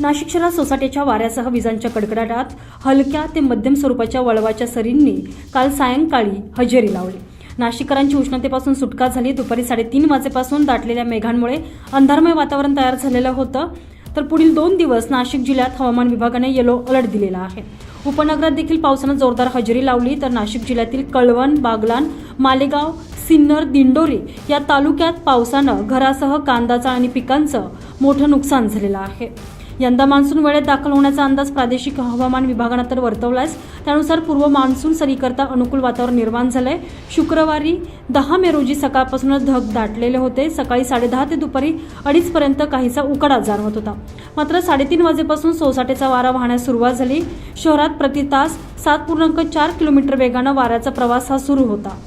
नाशिक शहरात सोसाट्याच्या वाऱ्यासह विजांच्या कडकडाटात हलक्या ते मध्यम स्वरूपाच्या वळवाच्या सरींनी काल सायंकाळी हजेरी लावली. नाशिककरांची उष्णतेपासून सुटका झाली. दुपारी साडेतीन वाजेपासून दाटलेल्या मेघांमुळे अंधारमय वातावरण तयार झालेलं होतं. तर पुढील दोन दिवस नाशिक जिल्ह्यात हवामान विभागाने येलो अलर्ट दिलेला आहे. उपनगरात देखील पावसानं जोरदार हजेरी लावली. तर नाशिक जिल्ह्यातील कळवण बागलान मालेगाव सिन्नर दिंडोरी या तालुक्यात पावसानं घरासह कांदाचं आणि पिकांचं मोठं नुकसान झालेलं आहे. यंदा मान्सून वेळेत दाखल होण्याचा अंदाज प्रादेशिक हवामान विभागानं तर वर्तवलाच त्यानुसार पूर्व मान्सून सरीकरता अनुकूल वातावरण निर्माण झालंय. शुक्रवारी दहा मे रोजी सकाळपासूनच ढग दाटलेले होते. सकाळी साडेदहा ते दुपारी अडीच पर्यंत काहीसा उकडा जाणवत होता. मात्र साडेतीन वाजेपासून सोसाट्याचा वारा वाहण्यास सुरुवात झाली. शहरात प्रति तास सात पूर्णांक चार किलोमीटर वेगानं वाऱ्याचा प्रवास हा सुरू होता.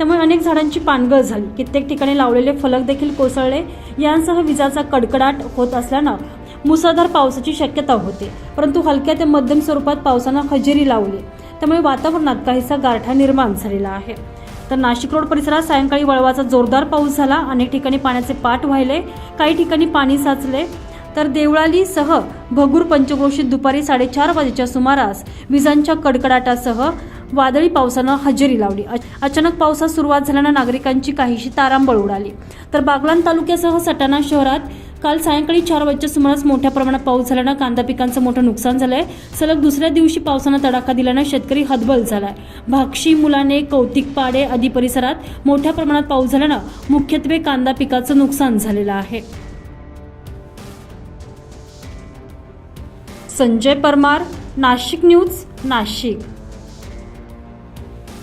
त्यामुळे अनेक झाडांची पानगळ झाली. कित्येक ठिकाणी लावलेले फलक देखील कोसळले. यांसह विजाचा कडकडाट होत असल्यानं मुसळधार पावसाची शक्यता होते. परंतु हलक्या ते मध्यम स्वरूपात पावसानं हजेरी लावली. त्यामुळे वातावरणात काहीसा गारठा निर्माण झालेला आहे. तर नाशिक रोड परिसरात सायंकाळी वळवाचा जोरदार पाऊस झाला. अनेक ठिकाणी पाण्याचे पाठ वाहिले काही ठिकाणी पाणी साचले. तर देवळालीसह भगूर पंचक्रोशीत दुपारी साडेचार वाजेच्या सुमारास विजांच्या कडकडाटासह वादळी पावसानं हजेरी लावली. अचानक पावसास सुरुवात झाल्यानं नागरिकांची काहीशी तारांबळ उडाली. तर बागलाण तालुक्यासह सटाणा शहरात काल सायंकाळी चार वाजच्या सुमारास मोठ्या प्रमाणात पाऊस झाल्यानं कांदा पिकांचं मोठं नुकसान झालंय. सलग दुसऱ्या दिवशी पावसानं तडाखा दिल्यानं शेतकरी हतबल झालाय. भाक्षी मुलाने कौतिक पाडे आदी परिसरात मोठ्या प्रमाणात पाऊस झाल्यानं मुख्यत्वे कांदा पिकाचं नुकसान झालेलं आहे. संजय परमार नाशिक न्यूज नाशिक.